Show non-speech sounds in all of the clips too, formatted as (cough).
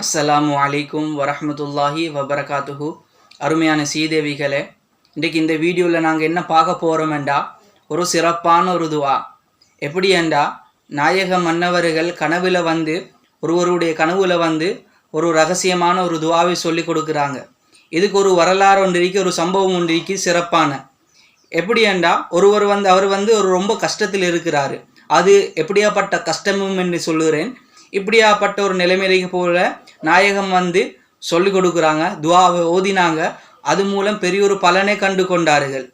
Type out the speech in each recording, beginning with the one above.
அஸ்ஸலாமு அலைக்கும் வரஹ்மத்துல்லாஹி வபரகாத்துஹு. அருமையான சீதேவிகளே இன்றைக்கு இந்த வீடியோவில் நாங்கள் என்ன பார்க்க போகிறோமெண்டா ஒரு சிறப்பான ஒரு துவா. எப்படி என்றா நாயக மன்னவர்கள் கனவில் வந்து ஒருவருடைய கனவுல வந்து ஒரு ரகசியமான ஒரு துவாவை சொல்லி கொடுக்குறாங்க. இதுக்கு ஒரு வரலாறு ஒன்றிக்கு ஒரு சம்பவம் ஒன்றிக்கு சிறப்பான. எப்படி என்றா ஒருவர் வந்து அவர் வந்து ஒரு ரொம்ப கஷ்டத்தில் இருக்கிறாரு. அது எப்படியாப்பட்ட கஷ்டமும் என்று சொல்லுகிறேன். இப்படியாப்பட்ட ஒரு நிலைமைக்கு போல நாயகம் வந்து சொல்லிக் கொடுக்குறாங்க துவாவை ஓதினாங்க. அது மூலம் பெரிய ஒரு பலனை கண்டு கொண்டார்கள்.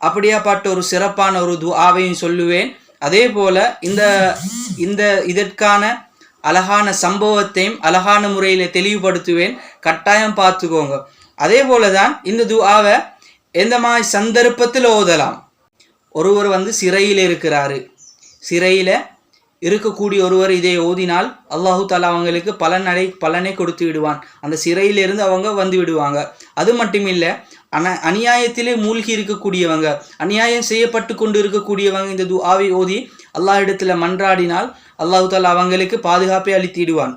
அப்படியாப்பட்ட ஒரு சிறப்பான ஒரு துவாவையும் சொல்லுவேன். அதே போல இந்த இந்த இதற்கான அழகான சம்பவத்தையும் அழகான முறையில் தெளிவுபடுத்துவேன். கட்டாயம் பார்த்துக்கோங்க. அதே போல தான் இந்த துவாவை எந்த மாதிரி சந்தர்ப்பத்தில் ஓதலாம். ஒருவர் வந்து சிறையில் இருக்கிறாரு. சிறையில் இருக்கக்கூடிய ஒருவர் இதை ஓதினால் அல்லாஹு தாலா அவங்களுக்கு பலன் அடை பலனை கொடுத்து விடுவான். அந்த சிறையிலிருந்து அவங்க வந்து விடுவாங்க. அது மட்டும் இல்லை அன அநியாயத்திலே மூழ்கி இருக்கக்கூடியவங்க அநியாயம் செய்யப்பட்டு கொண்டு இருக்கக்கூடியவங்க இந்த துஆவை ஓதி அல்லாஹிடத்தில் மன்றாடினால் அல்லாஹு தாலா அவங்களுக்கு பாதுகாப்பை அளித்திடுவான்.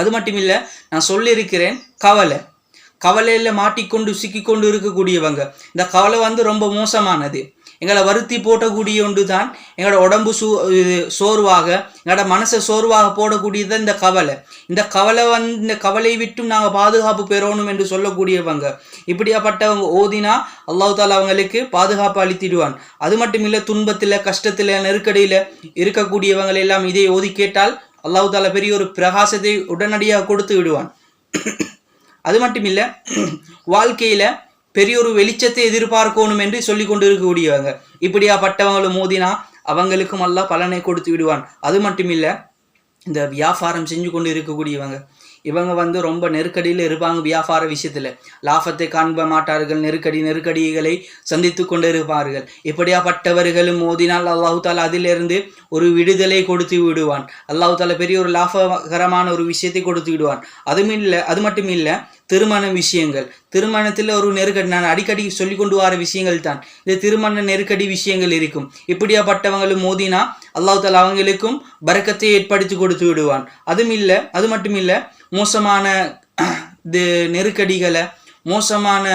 அது மட்டும் இல்லை நான் சொல்லியிருக்கிறேன் கவலை. கவலையில் மாட்டிக்கொண்டு சிக்கிக்கொண்டு இருக்கக்கூடியவங்க. இந்த கவலை வந்து ரொம்ப மோசமானது. எங்களை வருத்தி போட்டக்கூடிய ஒன்று தான் எங்களோட உடம்பு சோ சோர்வாக எங்களோட மனசை சோர்வாக போடக்கூடியது இந்த கவலை. இந்த கவலை வந்து இந்த கவலை விட்டும் நாங்கள் பாதுகாப்பு பெறணும் என்று சொல்லக்கூடியவங்க. இப்படியாப்பட்டவங்க ஓதினா அல்லாஹ் தாலா அவங்களுக்கு பாதுகாப்பு அளித்திடுவான். அது மட்டும் இல்லை துன்பத்தில் கஷ்டத்தில் நெருக்கடியில் இருக்கக்கூடியவங்களை எல்லாம் இதை ஓதி கேட்டால் அல்லாஹு தாலா பெரிய ஒரு பிரகாசத்தை உடனடியாக கொடுத்து விடுவான். அது மட்டும் இல்லை வாழ்க்கையில் பெரிய ஒரு வெளிச்சத்தை எதிர்பார்க்கணும் என்று சொல்லி கொண்டு இருக்கக்கூடியவங்க இப்படியாப்பட்டவங்களும் மோதினா அவங்களுக்கும் எல்லாம் பலனை கொடுத்து விடுவான். அது மட்டும் இல்லை இந்த வியாபாரம் செஞ்சு கொண்டு இருக்கக்கூடியவங்க இவங்க வந்து ரொம்ப நெருக்கடியில் இருப்பாங்க வியாபார விஷயத்தில். லாபத்தை காண்ப மாட்டார்கள் நெருக்கடி நெருக்கடிகளை சந்தித்து கொண்டு இருப்பார்கள் இப்படியாப்பட்டவர்களும் மோதினால் அல்லாஹு தாலா அதிலிருந்து ஒரு விடுதலை கொடுத்து விடுவான். அல்லாஹு தாலா பெரிய ஒரு லாபகரமான ஒரு விஷயத்தை கொடுத்து விடுவான். அதுவும் இல்லை அது மட்டும் இல்லை திருமண விஷயங்கள். திருமணத்தில் ஒரு நெருக்கடி நான் அடிக்கடி சொல்லி கொண்டு வர விஷயங்கள் தான். இந்த திருமண நெருக்கடி விஷயங்கள் இருக்கும். இப்படியாப்பட்டவங்களும் மோதினா அல்லாஹ் தாலா அவங்களுக்கும் பறக்கத்தை ஏற்படுத்தி கொடுத்து விடுவான். அதுவும் இல்லை அது மட்டும் இல்லை மோசமான இது நெருக்கடிகளை மோசமான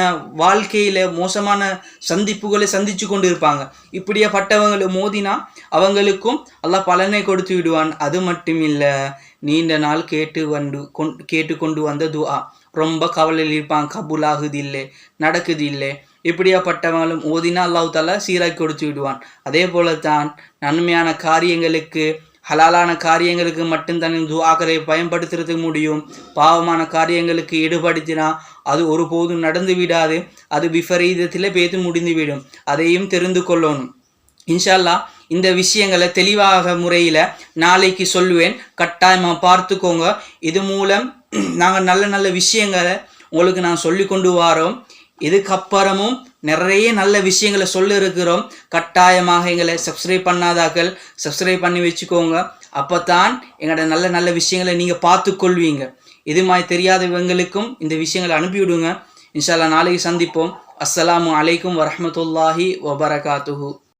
வாழ்க்கையில் மோசமான சந்திப்புகளை சந்திச்சு கொண்டு இருப்பாங்க இப்படியாப்பட்டவங்களை மோதினா அவங்களுக்கும் அல்லாஹ் பலனை கொடுத்து விடுவான். அது மட்டும் இல்லை நீண்ட நாள் கேட்டு வந்து கொண் கேட்டு கொண்டு வந்த துஆ. ரொம்ப கவலையில் இருப்பாங்க கபூல் ஆகுது இல்லை நடக்குது இல்லை இப்படியாப்பட்டவங்களும் ஓதினா அல்லாஹ் தாலா சீராக்கி கொடுத்து விடுவான். அதே போல தான் நன்மையான காரியங்களுக்கு ஹலாலான காரியங்களுக்கு மட்டும்தான் துஆக்கரை பயன்படுத்துறதுக்கு முடியும். பாவமான காரியங்களுக்கு ஈடுபடுத்தினா அது ஒருபோதும் நடந்து விடாது. அது விபரீதத்தில் பேத்து முடிந்துவிடும் அதையும் தெரிந்து கொள்ளணும். இன்ஷால்லா இந்த விஷயங்களை தெளிவாக முறையில் நாளைக்கு சொல்லுவேன். கட்டாயமாக பார்த்துக்கோங்க. இது மூலம் (clears throat) நாங்கள் நல்ல நல்ல விஷயங்களை உங்களுக்கு நான் சொல்லி கொண்டு வரோம். இதுக்கப்புறமும் நிறைய நல்ல விஷயங்களை சொல்ல இருக்கிறோம். கட்டாயமாக எங்களை சப்ஸ்கிரைப் பண்ணாதாக்கள் சப்ஸ்கிரைப் பண்ணி வச்சுக்கோங்க. அப்போ தான் எங்களோட நல்ல நல்ல விஷயங்களை நீங்கள் பார்த்து கொள்வீங்க. இது மாதிரி தெரியாதவங்களுக்கும் இந்த விஷயங்களை அனுப்பிவிடுங்க. இன்ஷால்லா நாளைக்கு சந்திப்போம். அஸ்லாம் அலைக்கும் வரமத்துல்லாஹி வபரகாத்துஹூ.